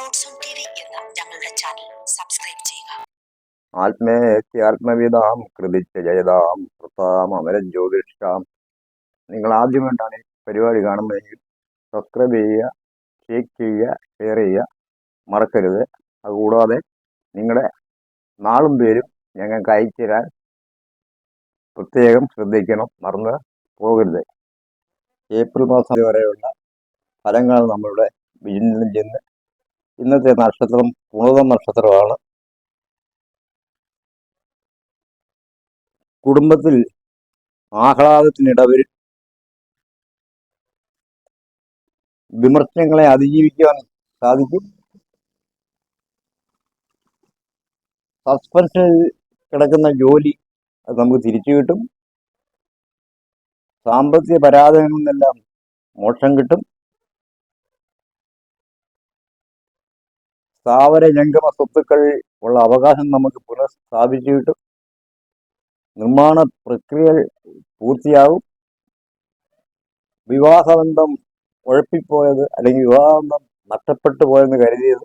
God's own T V എന്ന ഞങ്ങളുടെ channel subscribe ചെയ്യുക. ആത്മേത്യ ആത്മവിതാം കൃതിച്ച ജയതാം കൃതാം അമരം ജ്യോതിഷാം നിങ്ങൾ ആദ്യമായിട്ടാണ് ഈ പരിപാടി കാണുമ്പോഴെങ്കിൽ സബ്സ്ക്രൈബ് ചെയ്യുക ഷെയർ ചെയ്യുക ഷെയർ ചെയ്യുക. മറക്കരുത്. അതുകൂടാതെ നിങ്ങളുടെ നാളും പേരും ഞങ്ങൾക്ക് അയച്ചു തരാൻ പ്രത്യേകം ശ്രദ്ധിക്കണം. മറന്ന് പോകരുത്. ഏപ്രിൽ മാസം വരെയുള്ള ഫലങ്ങൾ നമ്മളുടെ വിചിന്തനം ചെയ്യുന്ന ഇന്നത്തെ നക്ഷത്രം പുണത നക്ഷത്രമാണ്. കുടുംബത്തിൽ ആഹ്ലാദത്തിനിടവരും വിമർശനങ്ങളെ അതിജീവിക്കാൻ സാധിക്കും. സസ്പെൻഷനിൽ കിടക്കുന്ന ജോലി അത് നമുക്ക് തിരിച്ചു കിട്ടും. സാമ്പത്തിക പരാജയങ്ങളിൽ നിന്നെല്ലാം മോക്ഷം കിട്ടും. സ്ഥാവര ജംഗമ സ്വത്തുക്കൾ ഉള്ള അവകാശം നമുക്ക് പുനഃസ്ഥാപിച്ചു കിട്ടും നിർമ്മാണ പ്രക്രിയ പൂർത്തിയാകും. വിവാഹബന്ധം ഉഴപ്പിപ്പോയത് അല്ലെങ്കിൽ വിവാഹബന്ധം നഷ്ടപ്പെട്ടു പോയെന്ന് കരുതിയത്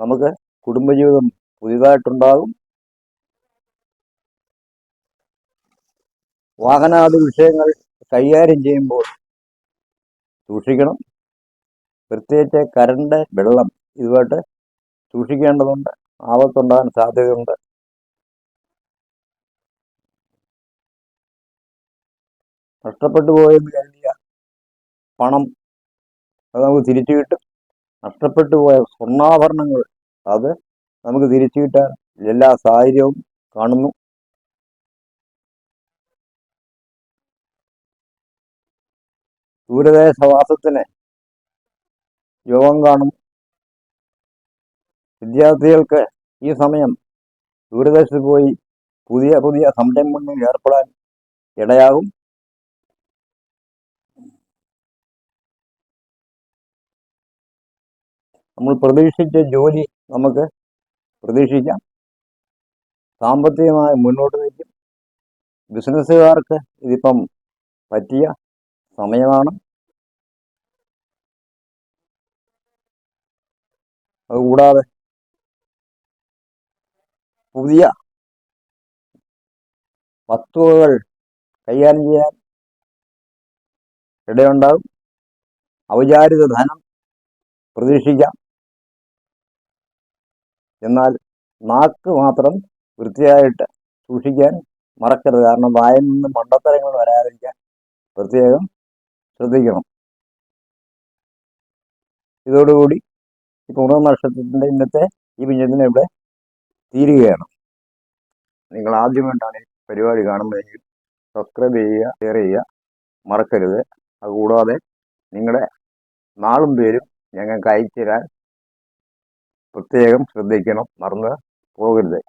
നമുക്ക് കുടുംബജീവിതം പുതിയതായിട്ടുണ്ടാകും. വാഹനാദി വിഷയങ്ങൾ കൈകാര്യം ചെയ്യുമ്പോൾ സൂക്ഷിക്കണം. പ്രത്യേകിച്ച് കരണ്ട് വെള്ളം ഇതുമായിട്ട് സൂക്ഷിക്കേണ്ടതുണ്ട് ആപത്തുണ്ടാകാൻ സാധ്യതയുണ്ട്. നഷ്ടപ്പെട്ടു പോയെന്ന് കരുതിയ പണം അത് നമുക്ക് തിരിച്ചു കിട്ടും. നഷ്ടപ്പെട്ടു പോയ സ്വർണാഭരണങ്ങൾ അത് നമുക്ക് തിരിച്ചു കിട്ടാൻ എല്ലാ സാഹചര്യവും കാണുന്നു. ദൂരദേശവാസത്തിന് യോഗം കാണും വിദ്യാർത്ഥികൾക്ക് ഈ സമയം ദൂരദേശത്ത് പോയി പുതിയ പുതിയ സംരംഭങ്ങളിൽ ഏർപ്പെടാൻ ഇടയാകും. നമ്മൾ പ്രതീക്ഷിച്ച ജോലി നമുക്ക് പ്രതീക്ഷിക്കാം. സാമ്പത്തികമായി മുന്നോട്ട് നയിക്കും. ബിസിനസ്സുകാർക്ക് ഇതിപ്പം പറ്റിയ സമയമാണ്. അതുകൂടാതെ പുതിയ വസ്തുവകൾ കൈകാര്യം ചെയ്യാൻ ഇടയുണ്ടാകും. ഔചാരിക ധനം പ്രതീക്ഷിക്കാം. എന്നാൽ നാക്ക് മാത്രം വൃത്തിയായിട്ട് സൂക്ഷിക്കാൻ മറക്കരുത്. കാരണം വായിൽ നിന്ന് മണ്ടത്തരങ്ങൾ വരാതിരിക്കാൻ പ്രത്യേകം ശ്രദ്ധിക്കണം. ഇതോടുകൂടി ഈ പൂർണ നക്ഷത്രത്തിന്റെ ഇന്നത്തെ ഈ വിഞ്ഞത്തിന് ഇവിടെ തീരുകയാണ്. നിങ്ങൾ ആദ്യമായിട്ടാണ് ഈ പരിപാടി കാണുന്നതെങ്കിൽ സബ്സ്ക്രൈബ് ചെയ്യുക ഷെയർ ചെയ്യുക. മറക്കരുത്. അതുകൂടാതെ നിങ്ങളുടെ നാളും പേരും ഞങ്ങൾക്ക് അയച്ചു തരാൻ പ്രത്യേകം ശ്രദ്ധിക്കണം. മറന്ന് പോകരുത്.